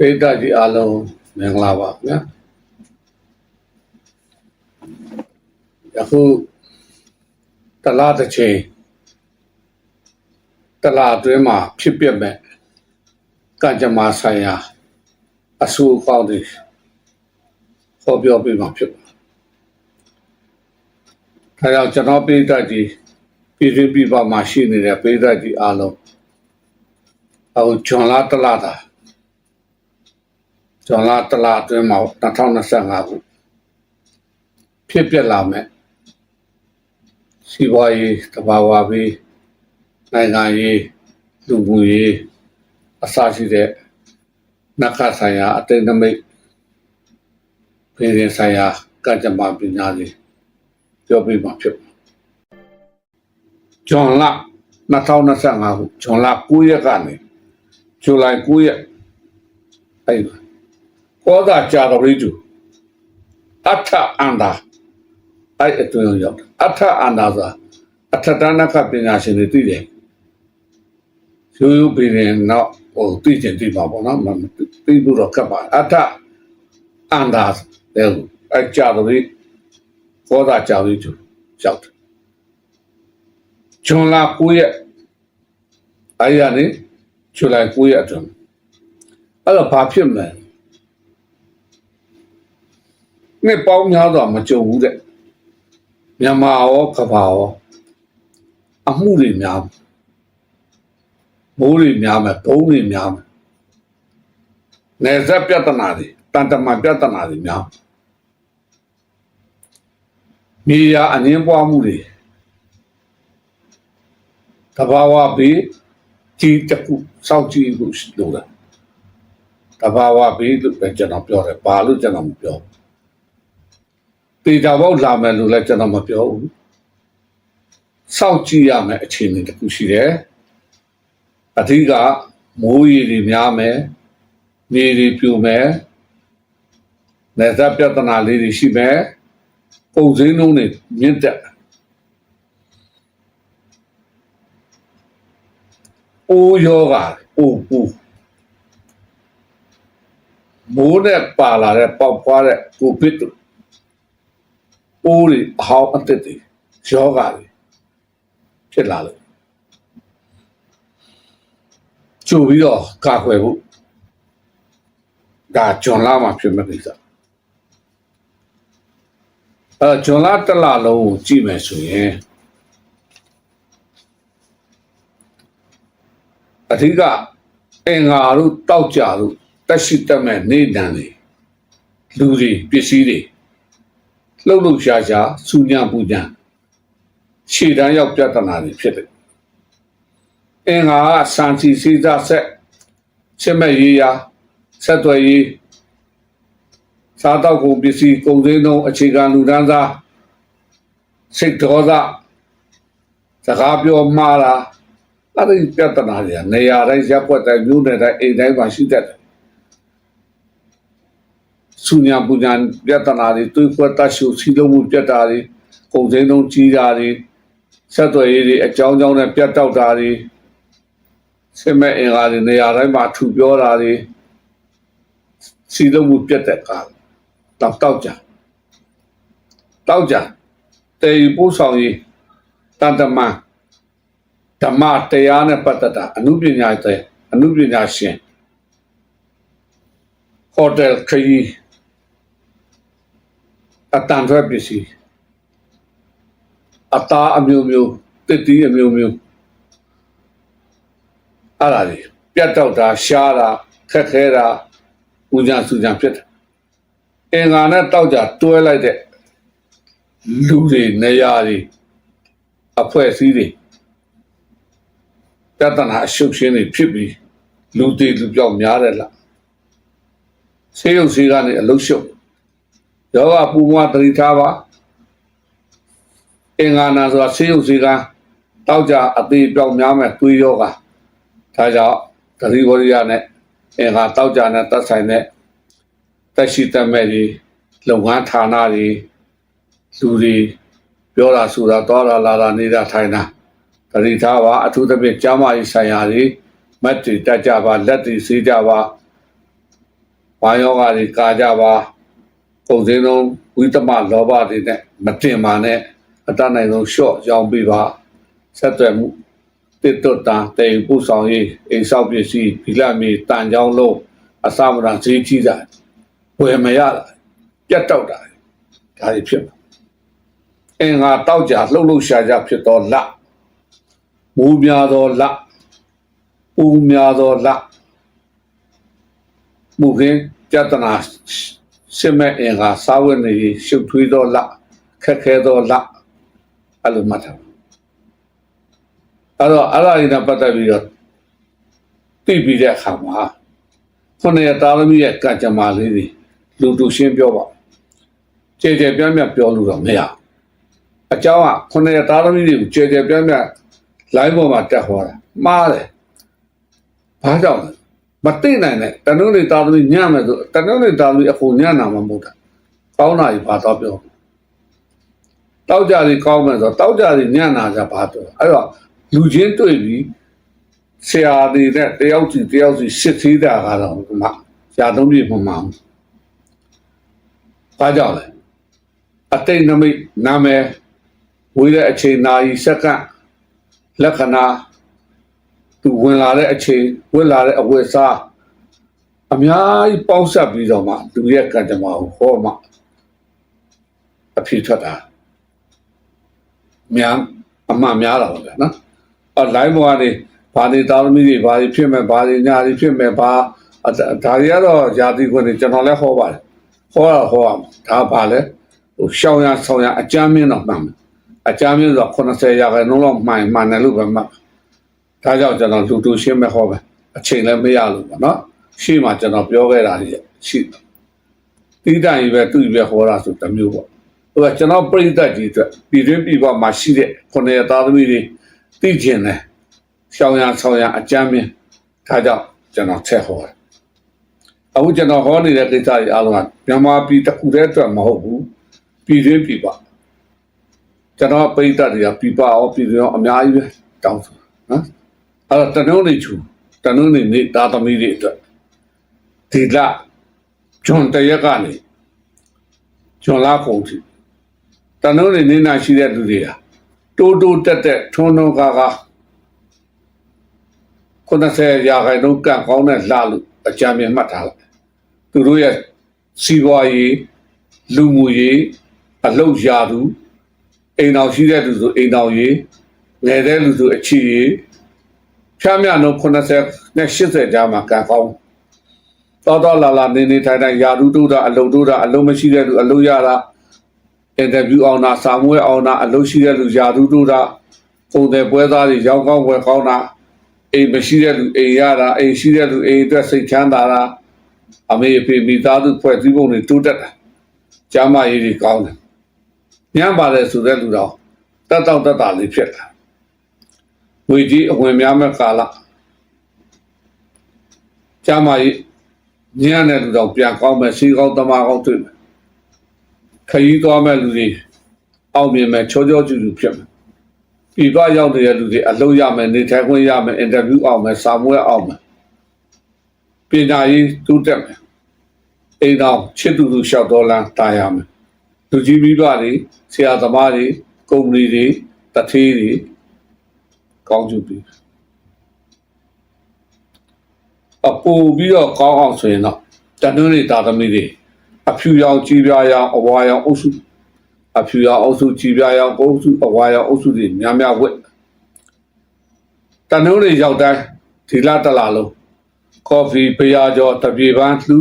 ပိဋကကြီးအားလုံးမင်္ဂလာပါခင်ဗျာယခုတလားတစ်ချိန်တလားအတွင်းမှာဖြစ်ပျက်မဲ့ကံကြမ္မာဆိုင်ရာအဆူအကောင်းတွေဟောပြောပြမှာဖြစ်ပါဒါကြောင့်ကျွန်တော်ပိဋကကြီးပြည်တွင်းပြည်ပမှာရှိနေတဲ့ပိဋကကြီးအားလုံးအခုဂျွန်လာတလားတာ ဇွန်လတလအတွင်းမှာ2025ခုဖြစ်ပျက်လာမဲ့စီးပွားရေးတဘာဝပြီးနိုင်ငံရေးလူမှုရေးအစရှိတဲ့နက္ခဆိုင်ရာအတိတ်နမိတ်ပြည်ရင်ဆိုင်ရာကကြမ္မာပညာတွေပြောပြမှာဖြစ်ပါဇွန်လ2025ခုဇွန်လ9ရက်ကနေဇူလိုင်9ရက်အဲ့ဒီ ကောသာကြာတော်ရိတုအထအန္တာအဲ့အတွင်းရောက်တယ်အထအန္တာဆိုတာအထတနကပညာရှင်တွေသိတယ်ရိုးရိုးပြည်ရင်တော့ဟိုသိချင်သိပါပေါ့နော်မသိဘူးတော့ကပ်ပါအထအန္တာတဲ့အဲ့ကြာတော်ရိကောသာကြာရိတုရောက်တယ်ဂျွန်လာ9ရက်အဲ့ရနေဇူလိုင်9ရက်အတွင်းအဲ့တော့ဘာဖြစ်မလဲ နှစ်ပေါင်းများစွာမကြုံဘူးတဲ့မြန်မာရောကဘာရောအမှုတွေများမိုးတွေများမယ်ဘုံတွေများမယ်နေဆက်ပြဿနာတွေတန်တမာပြဿနာတွေများမြေယာအငင်းပွားမှုတွေတဘာဝဘေးကြီးတစ်ခုစောင့်ကြည့်လို့လို့တာတဘာဝဘေးလို့ပဲကျွန်တော်ပြောတယ်ဘာလို့ကျွန်တော်မပြောဘူး တေချာပေါက်လာမယ်လို့လည်းကျွန်တော်မပြောဘူးစောင့်ကြည့်ရမယ်အခြေအနေတစ်ခုရှိတယ်အထူးကမိုးရေတွေများမယ်မြေတွေပြိုမယ်နေသက်ပြဿနာလေးတွေရှိမယ်ပုံစင်းလုံးတွေမြင့်တက်အိုးယောဂအိုးပူမိုးနဲ့ပါလာတဲ့ပေါက်ဖွားတဲ့ကိုဗစ်တို့ အိုးတွေအဟောင်းအသက်တွေယောဂတွေဖြစ်လာလို့ကျူပြီးတော့ကာကွယ်ဖို့ဒါဂျွန်လာမှာဖြစ်မဲ့ကိစ္စအဲဂျွန်လာတစ်လလုံးကိုကြည့်မယ်ဆိုရင်အထူးကအင်္ဂါတို့တောက်ကြတို့တက်ရှိတက်မဲ့နေတန်တွေလူတွေပစ္စည်းတွေ လှုပ်လှုပ်ရှားရှားစူညံပူညံခြေတန်းရောက်ပြဿနာတွေဖြစ်တယ်။အင်္ဂါကစံစီစီစားဆက်ချစ်မဲ့ရေးရာဆက်သွယ်ရေးစားတော့ကုန်ပစ္စည်းကုန်စည်နှုန်းအခြေခံလူဒန်းစားစိတ်ဒေါသစကားပြောမှားတာအဲ့ဒီပြဿနာတွေကနေရာတိုင်းရက်ွက်တိုင်းမြို့နယ်တိုင်းအိမ်တိုင်းမှာရှိတတ်တယ် ဆူညာပူညာပြဿနာတွေတွေးခွက်တတ်ရှုစီလုံးမှုပြတ်တာတွေကုန်စည်နှုန်းကြီးတာတွေဆက်သွယ်ရေးတွေအကြောင်းကြောင်းနဲ့ပြတ်တောက်တာတွေစစ်မဲ့အင်္ဂါတွေနေရာတိုင်းမှာထူပြောတာတွေစီလုံးမှုပြတ်တဲ့ကာတောက်တောက်ကြတောက်ကြတေယူပို့ဆောင်ရေးတန်တမန်ဓမ္မတရားနဲ့ပတ်သက်တာအမှုပညာတဲ့အမှုပညာရှင်ဟိုတယ်ခရီး အတန်ထွက်ပစ္စည်းအသားအမျိုးမျိုးတစ်တီးအမျိုးမျိုးအဲ့ဒါကြီးပြတ်တော့တာရှားတာခက်ခဲတာဦးညာစူညာဖြစ်တယ်အင်္ဂါနဲ့တောက်ကြတွဲလိုက်တဲ့လူတွေနေရာတွေအဖွဲ့အစည်းတွေပြဿနာအရှုပ်ရှင်းတွေဖြစ်ပြီးလူတည်လူပြောက်များတယ်လားဆေးရုံဆေးကနေအလုရှုပ် ယောဂပူမွားတတိထားပါအင်္ဂါနာဆိုတာဆေးရုပ်စီကတောက်ကြအသေးပြောင်းများမဲ့သွေးယောဂဒါကြောင့်တတိဝရိယနဲ့အင်္ဂါတောက်ကြနဲ့သက်ဆိုင်တဲ့တက်ရှိတက်မဲ့တွေလုပ်ငန်းဌာနတွေလူတွေပြောတာဆိုတာသွားလာလာတာနေတာထိုင်တာတတိထားပါအထူးသဖြင့်ကျမ်းမာရေးဆိုင်ရာတွေမတ်တွေတက်ကြပါလက်တွေစေးကြပါဘာယောဂါတွေကာကြပါ ပုံစံလုံးဝိသမလောဘတွေနဲ့မတင်ပါနဲ့အတတ်နိုင်ဆုံးရှော့ရောင်းပြပါဆက်သွယ်မှုတစ်တွတ်တာတေပူဆောင်ရေးအိမ်ဆောက်ပစ္စည်းဗီလာမီတန်ချောင်းလုံးအစမရဈေးကြီးတာဝယ်မရတာပြတ်တောက်တာဒါတွေဖြစ်မှာအင်္ဂါတောက်ကြလှုပ်လှုပ်ရှားရှားဖြစ်တော့လမူများသောလပူများသောလမူခင်းကြတနာ စစ်မဲ့အင်္ဂါစာဝတ်နေရေးရှုပ်ထွေးသောလခက်ခဲသောလအဲ့လိုမှတ်ထားပါအဲ့တော့အဲ့ဒါကြီးနဲ့ပတ်သက်ပြီးတော့သိပြီးတဲ့အခါမှာခုနှစ်ရသားသမီးရဲ့ကံကြမ္မာလေးတွေလူတူရှင်းပြောပါကြဲကြဲပြန့်ပြန့်ပြောလို့တော့မရဘူးအเจ้าကခုနှစ်ရသားသမီးတွေကိုကြဲကြဲပြန့်ပြန့် line ပေါ်မှာတက်ဟောတာမှားတယ်ဘာကြောင့်လဲ မသိနိုင်တဲ့တနုံးတွေသားသမီးညံ့မယ်ဆိုတနုံးတွေသားသမီးအခုညံ့နာမှာမဟုတ်တာကောင်းတာကြီးဘာတော့ပြောတောက်ကြစီကောင်းမယ်ဆိုတောက်ကြစီညံ့နာကြဘာတော့အဲ့တော့လူချင်းတွေ့ပြီးဆရာတွေနဲ့တယောက်စီတယောက်စီရှစ်သေးတာကတော့မှရှားသုံးပြမှမအောင်ဘာကြောင့်လဲအတိတ်နမိတ်နာမည်ဝေးတဲ့အချိန်နာရီစက္ကန့်လက္ခဏာ သူဝင်လာတဲ့အချိန်ဝင်လာတဲ့အဝတ်စားအများကြီးပေါင်းဆက်ပြီးတော့မှသူရဲ့ကံကြမ္မာကိုဟောမှအဖြစ်ထွက်တာများအမှန်များတာပါဗျာနော်အလိုက်မောကနေဘာနေသားသမီးတွေဘာတွေဖြစ်မဲ့ဘာတွေညာတွေဖြစ်မဲ့ဘာအဒါတွေကတော့ຢာတိခွင့်တွေကျွန်တော်လည်းဟောပါတယ်ဟောတာဟောအောင်ဒါပါလဲဟိုရှောင်းရဆောင်းရအကြမ်းမင်းတော့မှန်မယ်အကြမ်းမင်းဆို80ရာခိုင်နှုန်းလောက်မှန်မှန်တယ်လို့ပဲမှတ် ဒါကြောင့်ကျွန်တော်လူတူရှင်းမဲ့ဟောပဲအချိန်လည်းမရလို့ပေါ့နော်ရှေ့မှာကျွန်တော်ပြောခဲ့တာတွေရှိတယ်တီးတိုင်ပဲသူ့ပဲဟောတာဆိုတစ်မျိုးပေါ့ဟိုကကျွန်တော်ပြိတ္တကြီးအတွက်ပြည်တွင်းပြည်ပမှာရှိတဲ့ခုနှစ်သားသမီးတွေသိကျင်တယ်ရှောင်းရဆောင်းရအကြမ်းမင်းဒါကြောင့်ကျွန်တော်ချက်ဟောတယ်အခုကျွန်တော်ဟောနေတဲ့ကိစ္စတွေအားလုံးကမြန်မာပြည်တစ်ခုတည်းအတွက်မဟုတ်ဘူးပြည်တွင်းပြည်ပကျွန်တော်ပြိတ္တတွေကပြည်ပအောင်ပြည်တွင်းအောင်အများကြီးပဲတောင်းဆိုနော် အဲ့တော့တနုံးနေချူတနုံးနေနေသားသမီးတွေအတွက်ဒီလဂျွန်တရက်ကနေဂျွန်လာကုန်ပြီတနုံးနေနေနာရှိတဲ့လူတွေဟာတိုးတိုးတက်တက်ထုံထုံကားကား90ရာခိုင်နှုန်းကန့်ကောင်းတဲ့လှလို့အကြံမြင်မှတ်ထားလိုက်သူတို့ရဲ့စီးပွားရေးလူမှုရေးအလုပ်ရာသူအိမ်တော်ရှိတဲ့လူဆိုအိမ်တော်ရေးငယ်တဲ့လူဆိုအချီရေး ဖြားမြနှုန်း90နဲ့80ကြားမှာကန့်ကောင်းတော်တော်လာလာနေနေထိုင်ထိုင်ယာရုတိုးတာအလုပ်တိုးတာအလုပ်မရှိတဲ့လူအလုပ်ရတာအင်တာဗျူးအောင်တာစာမွေးအောင်တာအလုပ်ရှိတဲ့လူယာရုတိုးတာပုံတယ်ပွဲသားတွေရောင်းကောင်းဝယ်ကောင်းတာအိမ်မရှိတဲ့လူအိမ်ရတာအိမ်ရှိတဲ့လူအိမ်အတွက်စိတ်ချမ်းသာတာအမေအဖေမိသားစုဖွဲ့စည်းပုံတွေတိုးတက်တာကျမ်းမာရေးတွေကောင်းတယ်ညံပါတယ်ဆိုတဲ့လူတော်တက်တော့တက်တာလေးဖြစ်တာ ငွေကြီးအဝင်များမဲ့ကာလကျမ်းမာရေးညံတဲ့လူတော်ပြန်ကောင်းမယ်စီကောင်းတမကောင်းတွေ့မယ်ခရီးသွားမဲ့လူတွေအောင်မြင်မဲ့ချောချောကျူကျူဖြစ်မယ်ပြည်ပရောက်နေတဲ့လူတွေအလုပ်ရမယ်နေထိုင်ခွင့်ရမယ်အင်တာဗျူးအောင်မယ်စာမွေးအောင်မယ်ပညာရေးတူးတက်မယ်အိမ်တော်ချစ်သူသူလျှောက်တော်လန်းတာရမယ်လူကြီးမိဘတွေဆရာသမားတွေကုမ္ပဏီတွေတထေးတွေ ကောင်းကျိုးပြီးအပူပြီးတော့ကောင်းအောင်ဆိုရင်တော့တနည်းနေတာသမီးတွေအဖြူရောင်ကြီးပြားရောင်အဝါရောင်အုပ်စုအဖြူရောင်အုပ်စုကြီးပြားရောင်အုပ်စုအဝါရောင်အုပ်စုတွေများများဝက်တနည်းတွေရောက်တိုင်းဒီလာတလာလုံးကော်ဖီဘရာကျော်တပြေပန်းလှူ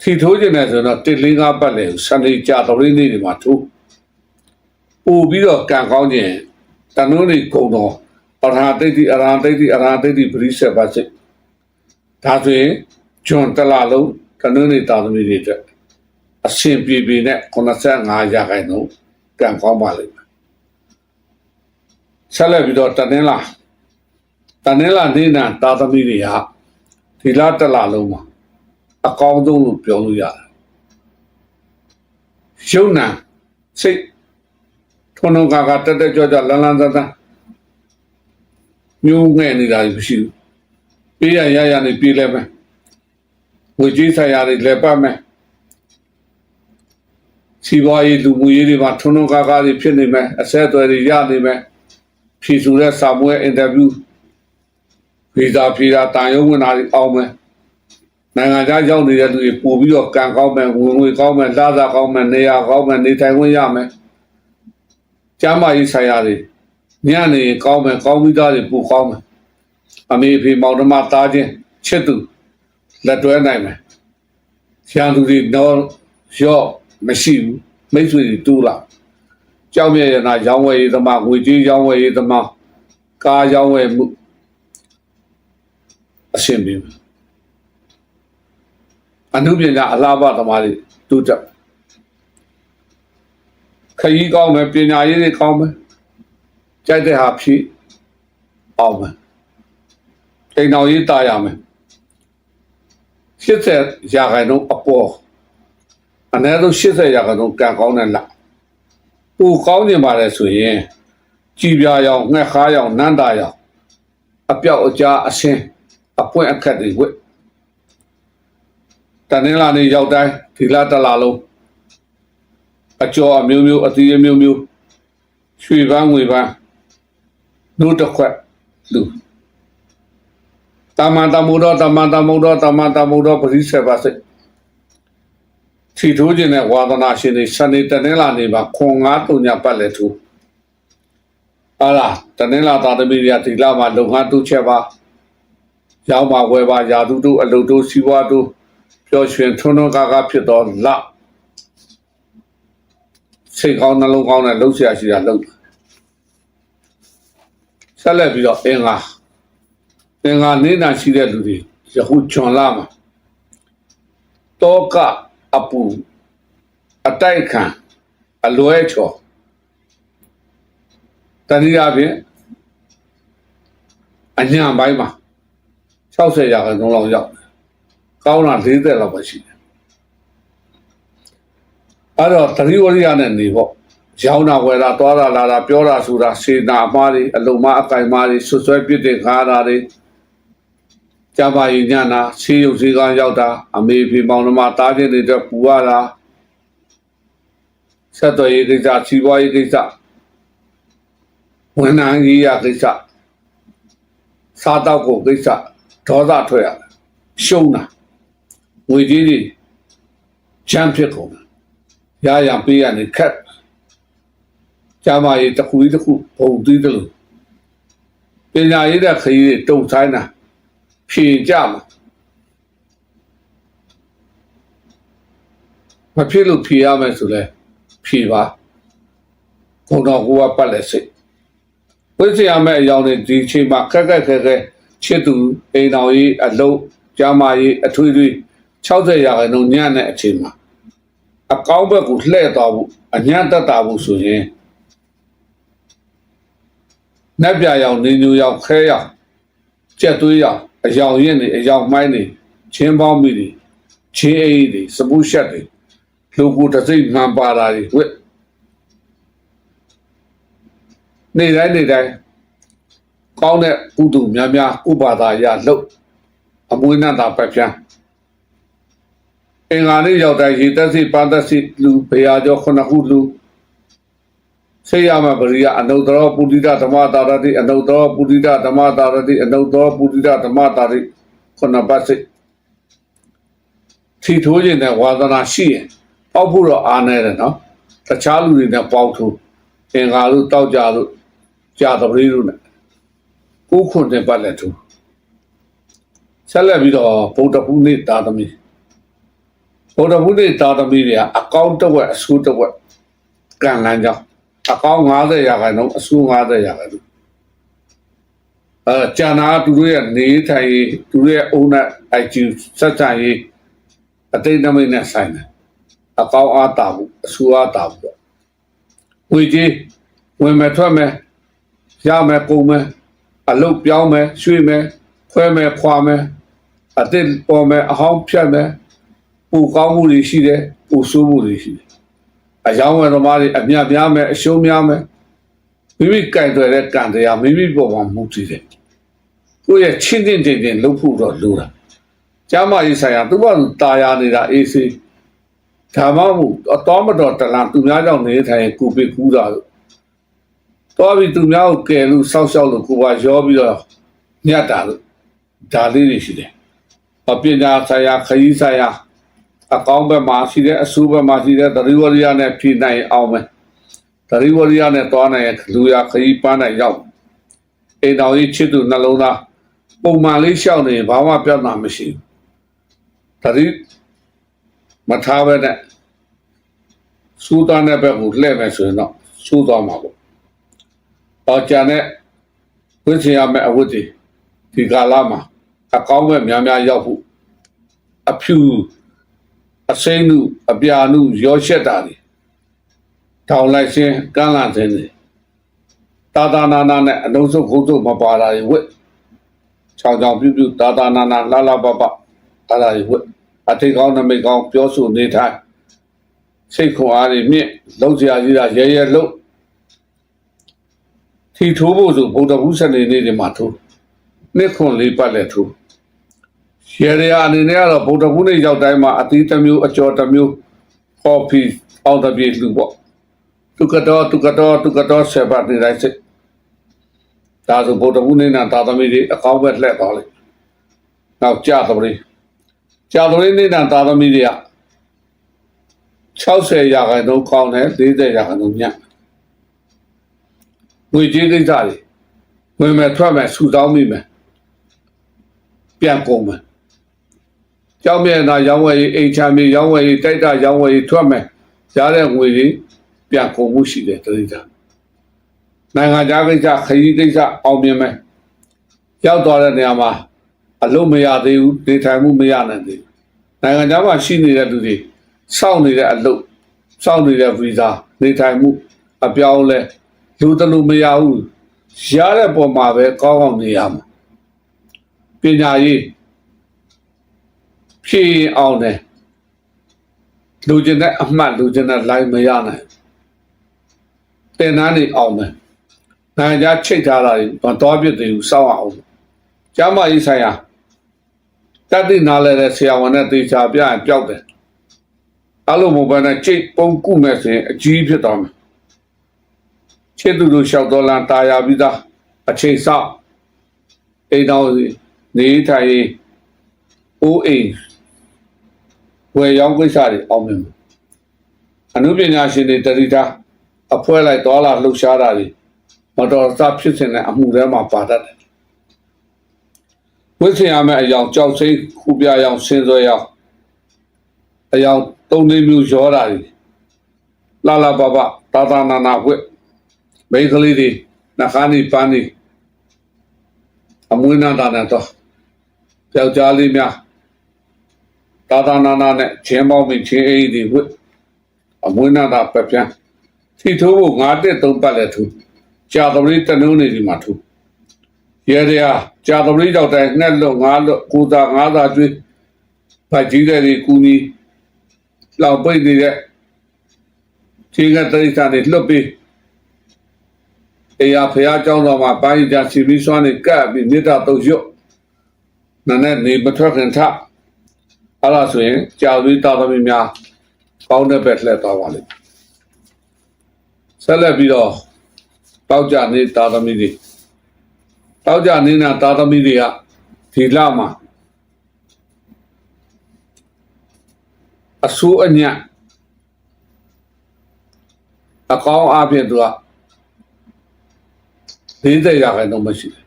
ထီထိုးခြင်းနဲ့ဆိုတော့တစ်လေးငါးပတ်လေစနေကြတော်ရင်းလေးတွေမှာထိုး ပို့ပြီးတော့ကံကောင်းခြင်းတနုံးတွေကုံတော်အရဟတိတိအရဟတိတိအရဟတိတိပရိစ္ဆေပါစိဒါဆိုရင်ဂျွန်တလာလုံးတနုံးတွေတာသမီတွေအတွက်အရှင်ပြေပြေနဲ့85ရာခိုင်နှုန်းကံကောင်းပါလိမ့်မယ်ဆက်လက်ပြီးတော့တနင်္လာတနင်္လာနေ့နာတာသမီတွေဟာဒီလတလာလုံးမှာအကောင်းဆုံးလို့ပြောလို့ရတယ်။ရှုံနာစိတ် ထုံထုံကာကာတက်တက်ကြွကြွလန်းလန်းသန်းသန်းမျိုးငဲ့နေတာမရှိဘူး။ပေးရရရနေပြေးလဲမယ်ငွေကြေးဆိုင်ရာတွေလည်းပတ်မယ်စီးပွားရေးလူမှုရေးတွေမှာထွန်းထွန်းကားကားတွေဖြစ်နေမယ်အဆက်အသွယ်တွေရနေမယ်ဖြည့်စုံတဲ့စာမွေးအင်တာဗျူးဗီဇာဖြေတာတာရုံးဝင်တာတွေအောင်မယ်နိုင်ငံခြားရောက်နေတဲ့လူတွေပို့ပြီးတော့ကံကောင်းမယ်ဝင်ငွေကောင်းမယ်လာသာကောင်းမယ်နေရာကောင်းမယ်နေထိုင်ခွင့်ရမယ် ကျမ်းမာရေးဆိုင်ရာတွေညနေရင်ကောင်းမယ်ကောင်းပြီးသားတွေပို့ကောင်းမယ်အမေဖေမောင်နှမသားချင်းချစ်သူလက်တွဲနိုင်မယ်ဆရာသူတွေတော့ရော့မရှိဘူးမိတ်ဆွေတွေတူးလာကြောက်မြဲရနာရောင်းဝယ်ရေးသမားငွေကြေးရောင်းဝယ်ရေးသမားကားရောင်းဝယ်မှုအဆင်ပြေမယ်အနုပညာအလားပါသမားတွေတူတက် ခရီးကောင်းမယ်ပညာရေးတွေကောင်းမယ်ကြိုက်တဲ့ဟာဖြည့်အောင်မယ်အိမ်တော်ရေးတာရမယ်80ရာခိုင်နှုန်းအပေါ်အနည်းဆုံး80ရာခိုင်နှုန်းကံကောင်းတဲ့လပူကောင်းနေပါလေဆိုရင်ကြည်ပြာရောင်ငှက်ခါရောင်နန္တာရောင်အပြောက်အကြားအဆင်းအပွင့်အခက်တွေဝက်တနင်္လာနေ့ရောက်တိုင်းဒီလတစ်လလုံး အကျော်အမျိုးမျိုးအသီးအမျိုးမျိုးရွှေပန်းငွေပန်းနှုတ်တစ်ခွက်လူတမန်တမှုတော်တမန်တမှုတော်တမန်တမှုတော်ပရိစ္ဆေပါစိတ်ထီထိုးခြင်းနဲ့ဝါသနာရှင်တွေစနေတနင်္လာနေ့မှာခွန်ငါးတုံညာပတ်လက်ထူဟာလားတနင်္လာသာသမီတွေကဒီလမှာလုံငန်းတူးချက်ပါရောက်ပါဝယ်ပါယာတုတို့အလုတို့စီးပွားတို့ပျော်ရွှင်ထွန်းထွန်းကားကားဖြစ်တော့လ စိတ်ကောင်းနှလုံးကောင်းနဲ့လှုပ်ရှားရှိတာလှုပ်ဆက်လက်ပြီးတော့အင်္ဂါအင်္ဂါနေတာရှိတဲ့လူတွေယခုဂျွန်လာမှာတောကအပူအတိုက်ခံအလွဲချော်တနည်းအားဖြင့်အညာပိုင်းမှာ60ရာခိုင်နှုန်းလောက်ရောက်တယ်ကောင်းတာ40လောက်ပဲရှိတယ် အဲ့တော့သတိဝရိယနဲ့နေပေါ့ရောင်းတာဝယ်တာသွားတာလာတာပြောတာဆိုတာစေနာအမားတွေအလုံးမအကင်မားတွေဆွဆွဲပြစ်တဲ့ခါတာတွေကြပါရင်ညနာဆေးရုပ်ဆေးကန်းရောက်တာအမေဖေမောင်နှမတားခြင်းတွေအတွက်ပူရတာဆက်သွယ်ရေးကိစ္စစီးပွားရေးကိစ္စဝန်ထမ်းကြီးရကိစ္စစားတော့ကိုကိစ္စဒေါသထွက်ရရှုံးတာငွေကြီးတွေချမ်းဖြစ်ကုန် တာရရပေးရနေခက်ကျမကြီးတစ်ခုကြီးတစ်ခုဘုံသီးတယ်လို့ပညာရေးတဲ့ခရီးတွေတုံဆိုင်တာဖြေကြမှာမဖြစ်လို့ဖြေရမယ်ဆိုလဲဖြေပါဘုံတော်ကိုကပတ်လက်စိတ်ဝိဇ္ဇာမဲ့အကြောင်းတွေဒီအချိန်မှာခက်ခက်ခဲခဲချစ်သူအိမ်တော်ကြီးအလုံးကျမကြီးအထွေထွေ60ရာခိုင်နှုန်းညံ့တဲ့အချိန်မှာ အကောင်းဘက်ကိုလှည့်သွားဖို့အညံ့တက်တာဖို့ဆိုရင်နက်ပြရောင်နေညူရောင်ခဲရောင်ကြက်သွေးရောင်အယောင်ရင်းနေအယောင်မိုင်းနေချင်းပေါင်းမိတွေချင်းအေးတွေစပူးရှက်တွေလူကိုတစိမ့်မှန်ပါတာတွေဝက်နေတိုင်းနေတိုင်းကောင်းတဲ့ကုသိုလ်များများဥပါဒါရလှုပ်အမွေးနဲ့တာပတ်ပြန် အင်္ဂါနေ့ရောက်တိုင်းရေသက်စီပန်းသက်စီလူဘေယာကျော်ခုနှစ်ခုလူဆေးရမပရိယအနုတ္တရောပုရိဒဓမ္မတာရတိအနုတ္တရောပုရိဒဓမ္မတာရတိအနုတ္တရောပုရိဒဓမ္မတာရတိခုနှစ်ပတ်စိထီထိုးခြင်းနဲ့ဝါသနာရှိရင်ပေါက်ဖို့တော့အားနေတယ်နော်တခြားလူတွေနဲ့ပေါက်ထိုးအင်္ဂါလို့တောက်ကြလို့ကြာသပတိလို့နဲ့ကိုခွန်တဲ့ပတ်လက်ထိုးဆက်လက်ပြီးတော့ဗုဒ္ဓဘုနေ့တာသမီ ဗုဒ္ဓဘုနေ့တာသမီတွေကအကောင့်တစ်ဝက်အဆိုးတစ်ဝက်ကံလန်းကြောင်းအကောင့်90ရာခိုင်နှုန်းအဆိုး90ရာခိုင်နှုန်းအဲကျန်တာသူတို့ရဲ့နေထိုင်ရေးသူတို့ရဲ့အုံနဲ့ IQ စက်ဆံရေးအတိတ်နမိတ်နဲ့ဆိုင်တယ်အကောင့်အားတာဘူးအဆိုးအားတာဘူးပေါ့ဝေကြီးဝင်မဲ့ထွက်မဲ့ရမဲ့ပုံမဲ့အလုတ်ပြောင်းမဲ့ရွှေ့မဲ့ခွဲမဲ့ခွာမဲ့အတိတ်ပေါ်မဲ့အဟောင်းဖြတ်မဲ့ ပူကောင်းမှုတွေရှိတယ်ပူဆိုးမှုတွေရှိတယ်အယောင်းဝယ်သမားတွေအမြတ်များမယ်အရှုံးများမယ်မိမိကြိုက်တွေ့တဲ့ကံတရားမိမိပေါ်မှာမူတည်တယ်ကိုယ့်ရဲ့ချင်းတင်တင်တင်လုပ်ဖို့တော့လိုတာ ကျမ်းမာရေးဆိုင်ရာသူ့ဘာသူตายရနေတာအေးစေးဒါမှမဟုတ်အတော်မတော်တလန်သူများကြောင့်နေထိုင်ကိုပိကူးတာလို့တော်ပြီသူများကိုကယ်လို့စောက်ရှောက်လို့ကိုပါရောပြီးတော့ညတ်တာလို့ဒါလေးတွေရှိတယ်အပညာဆိုင်ရာခရီးဆိုင်ရာ အကောင်းဘက်မှာရှိတဲ့အဆူဘက်မှာရှိတဲ့သတိဝရိယနဲ့ဖြည့်နိုင်အောင်မယ်သတိဝရိယနဲ့တွားနိုင်တဲ့လူရခရီးပန်းနိုင်ရောက်အိမ်တော်ကြီးချစ်သူနှလုံးသားပုံမှန်လေးရှောက်နေရင်ဘာမှပြဿနာမရှိဘူးသတိမထားဘဲနဲ့စူးသားတဲ့ဘက်ကိုလှည့်မယ်ဆိုရင်တော့စူးသွားမှာပေါ့။တော့ကြံတဲ့ဝိသင်ရမယ့်အဝတ်တွေဒီကာလမှာအကောင်းမဲ့များများရောက်ဖို့အဖြူ အစိမ့်မှုအပြာမှုရောရှက်တာတွေထောင်လိုက်ခြင်းကမ်းလာခြင်းတွေတာတာနာနာနဲ့အလုံးစုံခုံးစုံမပါတာတွေဝတ်ချောင်ချောင်ပြူးပြူးတာတာနာနာလာလာပပအဲ့ဒါတွေဝတ်အထိတ်ကောင်းနမိတ်ကောင်းပြောဆိုနေထိုင်စိတ်ခွန်အားတွေမြင့်လုံးစရာကြီးတာရဲရဲလုံးထီထိုးဖို့ဆိုဗုဒ္ဓဘုစနေနေ့တွေမှာထိုးနှစ်ခွန်လေးပတ်လက်ထိုး ရဲရအနေနဲ့ကတော့ဗုဒ္ဓဘုနေ့ရောက်တိုင်းမှာအသီးတစ်မျိုးအကျော်တစ်မျိုးကော်ဖီအောက်တစ်ပြေလှူပေါ့သူကတော့သူကတော့သူကတော့ဆက်ပတ်နေတိုင်းစိတ်ဒါဆိုဗုဒ္ဓဘုနေ့နဲ့သာသမီတွေအကောင်းပဲလှည့်သွားလိုက်နောက်ကြာတော်လေးကြာတော်လေးနေ့နဲ့သာသမီတွေက60ရာခိုင်နှုန်းကောင်းတယ်40ရာခိုင်နှုန်းညံ့ငွေကြေးကိစ္စတွေဝင်မဲ့ထွက်မဲ့ဆူတောင်းမိမယ်ပြန်ကုန်မယ် ကြောက်မြဲတာရောင်းဝယ်ရေးအိမ်ချမ်းမြေရောင်းဝယ်ရေးတိုက်တာရောင်းဝယ်ရေးထွက်မယ်ရတဲ့ငွေတွေပြန်ကုန်မှုရှိတယ်တတိတာနိုင်ငံခြားကိစ္စခရီးကိစ္စအောင်မြင်မယ်ရောက်သွားတဲ့နေရာမှာအလုံးမရသေးဘူးနေထိုင်မှုမရနိုင်သေးဘူးနိုင်ငံခြားမှာရှိနေတဲ့လူတွေစောင့်နေတဲ့အလုပ်စောင့်နေတဲ့ဗီဇာနေထိုင်မှုအပြောင်းလဲလူတလူမရဘူးရတဲ့ပုံမှာပဲကောင်းကောင်းနေရမှာပညာရေး ဖြည့်အောင်တယ်လူကျင်တဲ့အမှတ်လူကျင်တဲ့ line မရနိုင်တင်နန်းနေအောင်မယ်နိုင်ငံခြားချိတ်ထားတာတွေမတော်ပြစ်သေးဘူးစောင့်အောင်ကျမ်းမာရေးဆိုင်ရာတတိနာလဲတဲ့ဆရာဝန်နဲ့တေချာပြရင်ပျောက်တယ်အဲ့လိုမဟုတ်ဘဲနဲ့ချိတ်ပုံကုမဲ့ဆိုရင်အကြီးဖြစ်သွားမယ်ချစ်သူတို့လျှောက်တော်လန်တာယာပြီးသားအချိန်ဆောက်အိမ်တော်နေထိုင်ရေးအိုးအိမ် ဝယ်ရောင်းကိစ္စတွေအောင်မြင်မယ်အနုပညာရှင်တွေတတိတာအဖွဲလိုက်တော်လာလှုပ်ရှားတာတွေမတော်တဆဖြစ်စဉ်တဲ့အမှုထဲမှာပါတတ်တယ်ဝိသင်ရမယ့်အယောင်ကြောက်စိတ်ခုပြရောင်ဆင်းသွဲရောင်အယောင်သုံးသိန်းမျိုးရောတာတွေလာလာပပတာတာနာနာဝက်မိန်းကလေးတွေနှခါးနေပန်းနေအမွေးနာတာနဲ့တော့ယောက်ျားလေးများ တာတာနာနာနဲ့ချင်းပေါင်းပြီးချင်းအိဒီဝက်အမွေးနာတာပပြန်ထိထိုးဖို့ငါးတက်သုံးပတ်လဲထူကြာသမီးတနုံးနေဒီမှာထူရဲရကြာသမီးကြောက်တိုင်းငှက်လွတ်ငါးလွတ်ကိုသာငါးသာကျွေးဗတ်ကြီးတဲ့ဒီကူနီလောက်ပိတ်နေတဲ့ချင်းကတိရစ္ဆာန်တွေလွတ်ပြီးအေယာဖះเจ้าတော်မှာပိုင်းကြစီပြီးစွမ်းနေကပ်ပြီးမေတ္တာတုတ်ရွတ်နာနဲ့နေမထွက်ခင်ထ အဲ့ဒါဆိုရင်ကြာပြီးတာသမီများကောင်းတဲ့ဘက်လှည့်သွားပါလိမ့်ဆက်လက်ပြီးတော့တောက်ကြနေတာသမီတွေတောက်ကြနေတာတာသမီတွေကဒီလမှာအဆိုးအညံ့အကောင်းအပြင်သူက40ရာခိုင်နှုန်းမရှိတယ်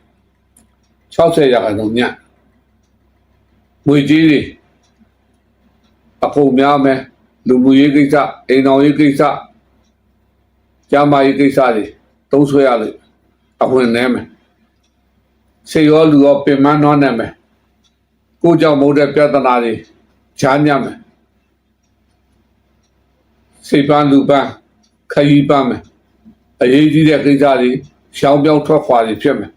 60ရာခိုင်နှုန်းညံ့ငွေကြီးတွေ အကုန်များမယ်လူမှုရေးကိစ္စအိမ်တော်ရေးကိစ္စကျမ်းမာရေးကိစ္စတွေသုံးဆွဲရလို့အဝင်နေမယ်စေရောလူရောပင်မနှောနေမယ်ကိုကြောင့်မဟုတ်တဲ့ပြဿနာတွေဈာညံ့မယ်စိတ်ပန်းလူပန်းခရီးပန်းမယ်အရေးကြီးတဲ့ကိစ္စတွေရှောင်းပြောင်းထွက်ခွာတွေဖြစ်မယ်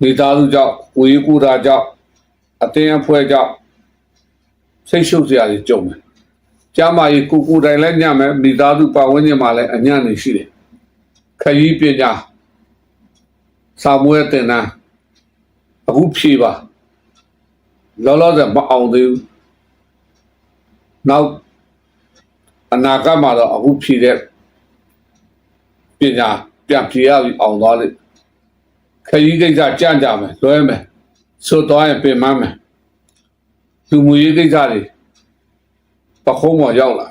မိသားစုကြောင့်ကိုယ်ကူတာကြောင့်အတင်းအဖွဲကြောင့် စိတ်ရှုပ်စရာတွေကြုံမယ်ကျမ်းမာရေးကိုကိုယ်တိုင်လည်းညံ့မယ်မိသားစုပတ်ဝန်းကျင်မှာလည်းအညံ့နေရှိတယ်ခရီးပညာစာမွေးတင်တာအခုဖြေပါလောလောဆယ်မအောင်သေးဘူးနောက်အနာဂတ်မှာတော့အခုဖြည့်တဲ့ပညာပြန်ဖြည့်ရပြီးအောင်သွားလိမ့်ခရီးကိစ္စကြံ့ကြမယ်လွဲမယ်ဆိုတော့ရင်ပြင်မမယ် လူမှုရေးကိစ္စတွေပခုံးပေါ်ရောက်လာ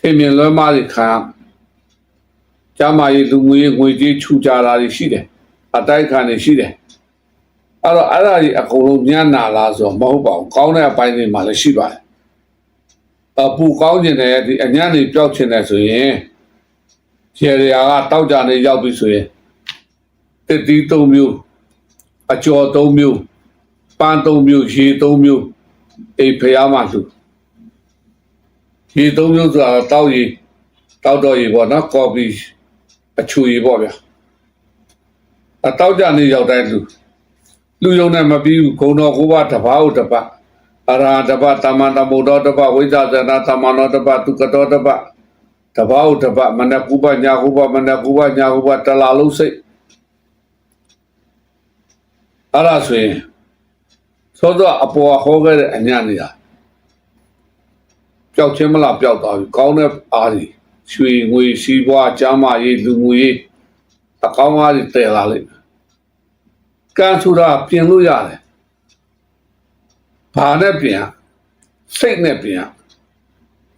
ခင်မြင်လွဲမားတွေခံရကျမ်းမာရေးလူမှုရေးငွေကြေးချူကြတာတွေရှိတယ်အတိုက်ခံတွေရှိတယ်အဲ့တော့အဲ့ဒါကြီးအကုန်လုံးညံ့နာလားဆိုတော့မဟုတ်ပါဘူးကောင်းတဲ့အပိုင်းတွေမှာလည်းရှိပါတယ်အပူကောင်းကျင်တဲ့ဒီအညံ့တွေပျောက်ချင်တယ်ဆိုရင်ရေရရာကတောက်ကြနေရောက်ပြီဆိုရင်တစ်တီး၃မျိုးအကျော်၃မျိုးပန်း၃မျိုးရေ၃မျိုး အိမ်ဖျားမှလူရေ၃မျိုးဆိုတာတောက်ရေတောက်တော့ရေပေါ့နော်ကော်ဖီအချူရေပေါ့ဗျာအတောက်ကြနေရောက်တိုင်းလူလူယုံနဲ့မပြီးဘူးဂုံတော်ကိုဘတပါးဥတပအရာတပတမန္တမုဒ္ဒောတပဝိဇ္ဇာသနာသမန္နောတပသူကတောတပတပါးဥတပမနကုပညာကုပမနကုပညာကုပတလာလုံးစိတ်အဲ့ဒါဆိုရင် သောတော့အပေါ်ဟောခဲ့တဲ့အညံ့နေတာပျောက်ချင်းမလားပျောက်သွားပြီကောင်းတဲ့အားကြီးရွှေငွေစီးပွားကျမ်းမာရေးလူမှုရေးအကောင်းအားတွေတည်လာလိမ့်မယ်ကံဆိုတာပြင်လို့ရတယ်ဘာနဲ့ပြင်စိတ်နဲ့ပြင်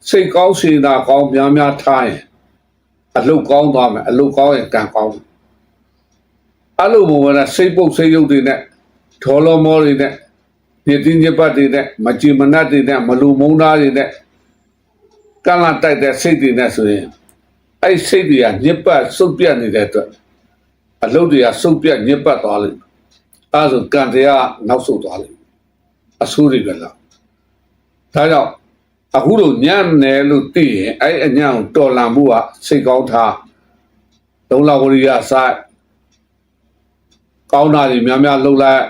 စိတ်ကောင်းစေတာကောင်းများများထားရင်အလုတ်ကောင်းသွားမယ်အလုတ်ကောင်းရင်ကံကောင်းအဲ့လိုဘဝနဲ့စိတ်ပုတ်စိတ်ရုပ်တွေနဲ့ဒေါ်လောမောတွေနဲ့ ဒီတင်းကျပတ်တွေနဲ့မကြည်မနတ်တွေနဲ့မလူမုန်းသားတွေနဲ့ကံလာတိုက်တဲ့စိတ်တွေနဲ့ဆိုရင်အဲ့စိတ်တွေကညစ်ပတ်စုပ်ပြတ်နေတဲ့အတွက်အလုတ်တွေကစုပ်ပြတ်ညစ်ပတ်သွားလိမ့်မယ်အဲဒါဆိုကံတရားနောက်ဆုတ်သွားလိမ့်မယ်အဆိုးတွေကလာဒါကြောင့်အခုလိုညံ့တယ်လို့သိရင်အဲ့အညံ့ကိုတော်လန်မှုကစိတ်ကောင်းထားလုံလဝရိယဆိုင်ကောင်းတာတွေများများလှုပ်လိုက်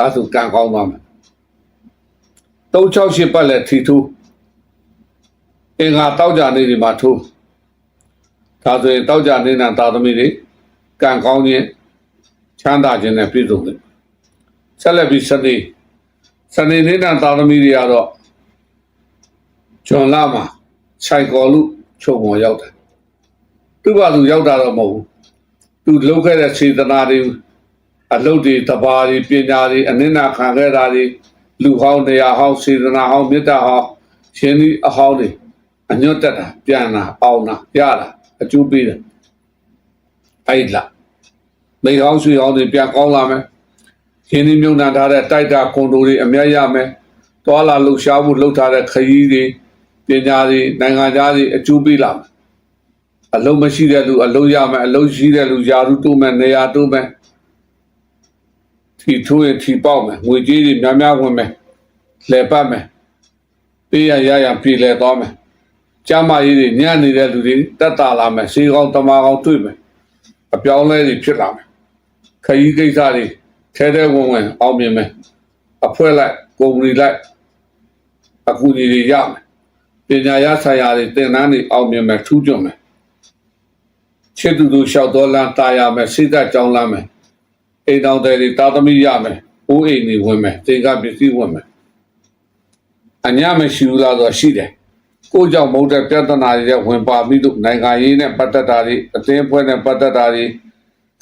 အဲဆိုကံကောင်းသွားမယ်368ပတ်လက်ထီထူးအင်္ဂါတောက်ကြနေဒီမှာထိုးဒါဆိုရင်တောက်ကြနေတာသာသမီတွေကံကောင်းခြင်းချမ်းသာခြင်းနဲ့ပြည့်စုံတယ်ဆက်လက်ပြီးစနေစနေနေတာသာသမီတွေကတော့ဂျွန်လာမှာဆိုင်ကောလူချုပ်ပေါ်ရောက်တယ်သူ့ဘာသူရောက်တာတော့မဟုတ်ဘူးသူလုပ်ခဲ့တဲ့စေတနာတွေ အလုပ်တွေတဘာတွေပညာတွေအနစ်နာခံခဲ့တာတွေလူဟောင်းတရားဟောင်းစေတနာဟောင်းမေတ္တာဟောင်းရှင်ဒီအဟောင်းတွေအညွတ်တက်တာပြန်လာအောင်လာရတာအကျိုးပေးတယ်အဲ့လာမိဟောင်းဆွေဟောင်းတွေပြန်ကောင်းလာမယ်ရှင်ဒီမြုံနာထားတဲ့တိုက်တာကွန်ဒိုတွေအများရမယ်တွာလာလှူရှားမှုလှုပ်ထားတဲ့ခရီးတွေပညာတွေနိုင်ငံသားတွေအကျိုးပေးလာမယ်အလုံးမရှိတဲ့လူအလုံးရမယ်အလုံးရှိတဲ့လူယာရုတိုးမယ်နေရာတိုးမယ် ထီထိုးရင်ထီပေါက်မယ်ငွေကြေးတွေများများဝင်မယ်လှည့်ပတ်မယ်ပေးရရရပြည်လဲသွားမယ်ကျမ်းမာရေးတွေညံ့နေတဲ့လူတွေတက်တာလာမယ်စေကောင်းတမာကောင်းတွေ့မယ်အပြောင်းလဲတွေဖြစ်လာမယ်ခရီးကိစ္စတွေထဲထဲဝင်ဝင်အောင်မြင်မယ်အဖွဲ့လိုက်ကုမ္ပဏီလိုက်အကူအညီတွေရမယ်ပညာရဆိုင်ရာတွေသင်တန်းတွေအောင်မြင်မယ်ထူးချွန်မယ်ချစ်သူသူလျှောက်တော်လန်းတာရမယ်စိတ်သက်ကြောင်းလန်းမယ် အိမ်တော်တွေတာသမီရမယ်အိုးအိမ်တွေဝင်မယ်သင်္ကပစ္စည်းဝင်မယ်အညာမရှိဘူးလားဆိုရှိတယ်ကိုကြောင့်မဟုတ်တဲ့ပြဿနာတွေဝင်ပါပြီးတော့နိုင်ငံရေးနဲ့ပတ်သက်တာတွေအသင်းအဖွဲ့နဲ့ပတ်သက်တာတွေ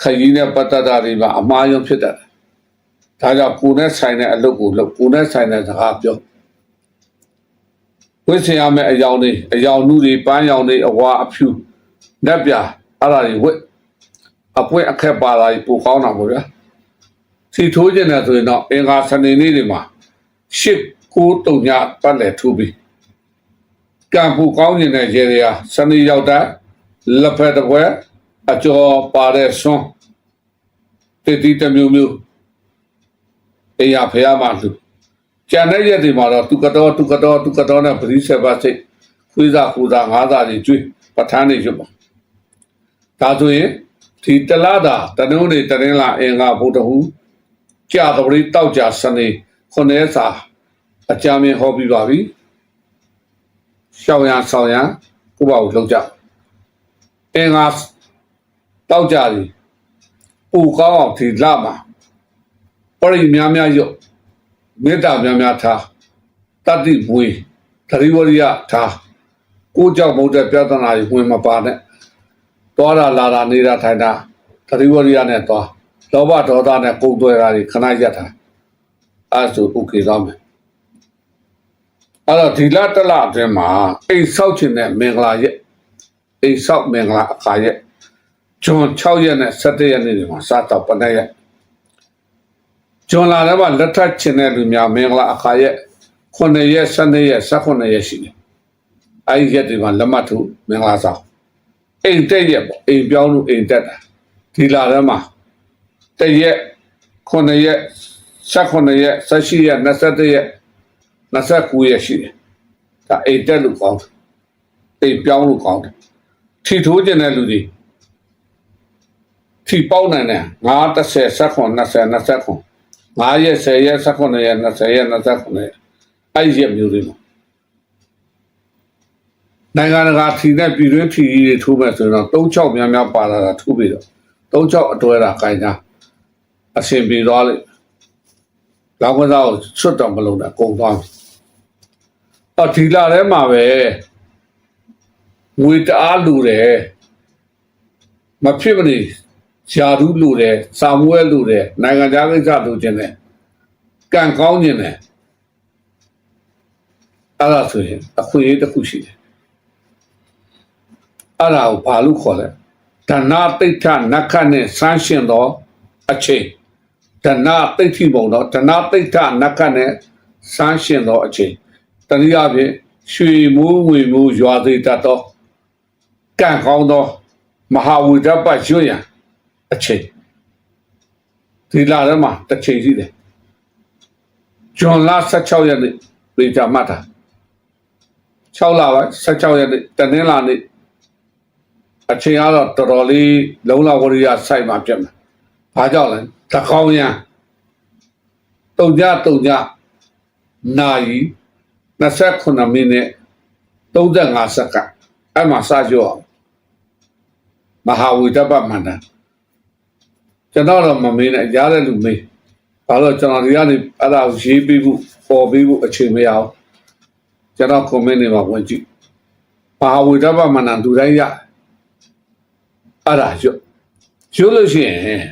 ခရီးနဲ့ပတ်သက်တာတွေမှာအမှားယွင်းဖြစ်တတ်တယ်။ဒါကြောင့်ကိုယ်နဲ့ဆိုင်တဲ့အလုပ်ကိုလုပ်ကိုယ်နဲ့ဆိုင်တဲ့စကားပြောဝိဆင်ရမယ့်အယောင်တွေအယောင်နုတွေပန်းယောင်တွေအဝါအဖြူလက်ပြအဲ့ဒါတွေဝစ်အပွင့်အခက်ပါတာကြီးပိုကောင်းတာပေါ့ဗျာ။ စီထိုးကျင်တယ်ဆိုရင်တော့အင်္ဂါစနေနေ့တွေမှာရှစ်ကိုတုံညပတ်လည်ထိုးပြီးကံပူကောင်းနေတဲ့ရေတွေဟာစနေရောက်တဲ့လက်ဖက်တစ်ပွဲအကျော်ပါတဲ့ဆွန်းတတိတမျိုးမျိုးအေးရဖះမှလူကျန်တဲ့ရက်တွေမှာတော့သူကတော့သူကတော့သူကတော့နဲ့ပရိစေပါစိတ်ခွေးစားခူစားငါးစားတွေကျွေးပဋ္ဌာန်းတွေရွတ်ပါဒါဆိုရင်ဒီတလာတာတနုံးတွေတရင်လာအင်္ဂါဘုဒ္ဓဟူ ကြာတပရိတောက်ကြစနေခုနှစ်စာအကြမ်းမြင်ဟောပြီးပါပြီရှောင်းရဆောင်ရကိုပေါ့ကိုလောက်ကြအင်္ဂါတောက်ကြသည်ပူကောင်းအောင်ဒီလမှာပရိများများရုပ်မေတ္တာများများထားတတ္တိပွေသတိဝရိယထားကိုယ်ကြောင့်မဟုတ်တဲ့ပြဿနာတွေဝင်မပါနဲ့တောတာလာတာနေတာထိုင်တာသတိဝရိယနဲ့သွား လောဘဒေါသနဲ့ပုံသွဲတာတွေခဏရက်တာအဲဒါဆိုဥကေသွားမယ်အဲ့တော့ဒီလတစ်လအတွင်းမှာအိမ်ဆောက်ခြင်းနဲ့မင်္ဂလာရက်အိမ်ဆောက်မင်္ဂလာအခါရက်ဂျွန်6ရက်နဲ့17ရက်နေ့တွေမှာစတော့ပနေရက်ဂျွန်လာတော့လက်ထပ်ခြင်းတဲ့လူများမင်္ဂလာအခါရက်9ရက်12ရက်18ရက်ရှိတယ်အဲ့ဒီရက်တွေမှာလက်မှတ်ထိုးမင်္ဂလာဆောင်အိမ်တက်ရက်ပေါ့အိမ်ပြောင်းလို့အိမ်တက်တာဒီလာထဲမှာ တရက်9ရက်18ရက်18ရက်21ရက်29ရက်ရှိတယ်ဒါအိမ်တက်လို့ကောင်းတယ်အိမ်ပြောင်းလို့ကောင်းတယ်ထီထိုးကျင်တဲ့လူတွေထီပေါက်နိုင်တယ်9 30 19 20 29 9ရက်10ရက်19ရက်20ရက်29ရက်အဲ့ဒီရက်မျိုးတွေမှာနိုင်ငံတကာထီနဲ့ပြည်တွင်းထီကြီးတွေထိုးမဲ့ဆိုရင်တော့36များများပါလာတာထိုးပြီးတော့36အတွဲတာခိုင်းတာ အရှင်ပြေသွားလိမ့်လောက်ကစားကိုချွတ်တော့မလုံးတာကုန်သွားပြီအော်ဒီလာထဲမှာပဲငွေတအားလူတယ်မဖြစ်မနေရှားသူလူတယ်စာမွဲလူတယ်နိုင်ငံခြားကိစ္စလူချင်းတယ်ကံကောင်းခြင်းတယ်အဲ့ဒါဆိုရင်အခွင့်အရေးတစ်ခုရှိတယ်အဲ့ဒါကိုဘာလို့ခေါ်လဲဒနာတိဋ္ဌနက္ခနဲ့ဆန်းရှင်သောအချိန် ဒနာတိဋ္ဌိဘုံတော့ဒနာတိဋ္ဌနက္ခနဲ့ဆန်းရှင်သောအချိန်တနည်းအားဖြင့်ရွှေမူးငွေမူးရွာသေးတတ်သောကံကောင်းသောမဟာဝိဒ္ဓပတ်ရွရန်အချိန်ဒီလာထဲမှာတစ်ချိန်ရှိတယ်ဂျွန်လာ16ရက်နေ့ပြည်ကြမှတ်တာ6လပါ16ရက်နေ့တနင်္လာနေ့အချိန်ကတော့တော်တော်လေးလုံလဝရိယစိုက်မှာပြတ်မှာဘာကြောင့်လဲ တကောင်းရန်တုံကြတုံကြနာယီ29မိနစ်35စက္ကန့်အဲ့မှာစကြောအောင်မဟာဝိတ္တပမန္တန်ကျွန်တော်တော့မမေးနဲ့ရားတဲ့လူမေးဘာလို့ကျွန်တော်ဒီကနေအဲ့ဒါကိုရေးပြီးဖို့ပေါ်ပြီးဖို့အချိန်မရအောင်ကျွန်တော် comment တွေမှာဝင်ကြည့်မဟာဝိတ္တပမန္တန်သူတိုင်းရအဲ့ဒါရွတ်ရွတ်လို့ရှိရင်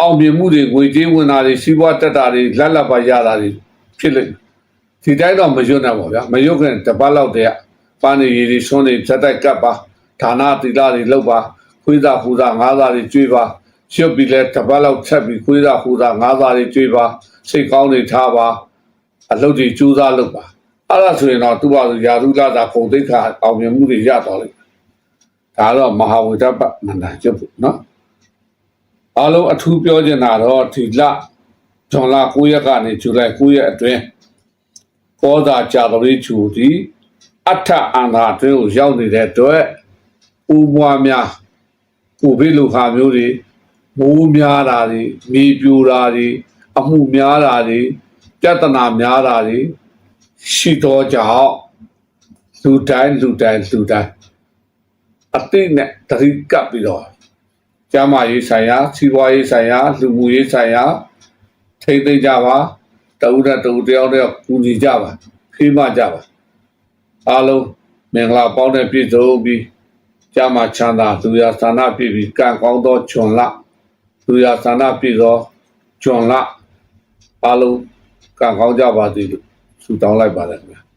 အောင်မြင်မှုတွေငွေကြေးဝင်တာတွေစီးပွားတက်တာတွေလက်လက်ပါရတာတွေဖြစ်လိမ့်မယ်ဒီတိုင်းတော့မရွတ်နိုင်ပါဗျာမရွတ်ခင်တပတ်လောက်တည်းကပါနေရည်တွေဆွန်းနေဇက်တိုက်ကပ်ပါဌာနတိလာတွေလောက်ပါခွေးသာဖူသာငါးသာတွေကျွေးပါရွတ်ပြီးလဲတပတ်လောက်ချက်ပြီးခွေးသာဖူသာငါးသာတွေကျွေးပါစိတ်ကောင်းတွေထားပါအလုပ်တွေကြိုးစားလုပ်ပါအဲ့ဒါဆိုရင်တော့သူ့ဘာလို့ယာရုလာတာပုံသိက္ခာအောင်မြင်မှုတွေရတော့လိမ့်မယ်ဒါတော့မဟာဝိတ္တပမန္တကျွတ်ဖို့နော် အားလုံးအထူးပြောချင်တာတော့ဒီလဇွန်လ9ရက်ကနေဇူလိုင်9ရက်အတွင်းကောသာကြာသတိချူသည်အထအန္တာအတွင်းကိုရောက်နေတဲ့အတွက်ဥမွားများကိုဗစ်လိုဟာမျိုးတွေမိုးများတာတွေမြေပြိုတာတွေအမှုများတာတွေပြဿနာများတာတွေရှိတော့ကြောင့်လူတိုင်းလူတိုင်းလူတိုင်းအတိနဲ့တတိကပ်ပြီးတော့ ကျမ်းမာရေးဆိုင်ရာစီးပွားရေးဆိုင်ရာလူမှုရေးဆိုင်ရာထိမ့်သိမ့်ကြပါတဦးနဲ့တဦးတယောက်တယောက်ကူညီကြပါဖိမကြပါအားလုံးမင်္ဂလာပေါင်းတဲ့ပြည့်စုံပြီးကျမ်းမာချမ်းသာသူရသာနာပြည့်ပြီးကံကောင်းသောဂျွန်လသူရသာနာပြည့်သောဂျွန်လအားလုံးကံကောင်းကြပါစေလို့ဆုတောင်းလိုက်ပါတယ်ခင်ဗျာ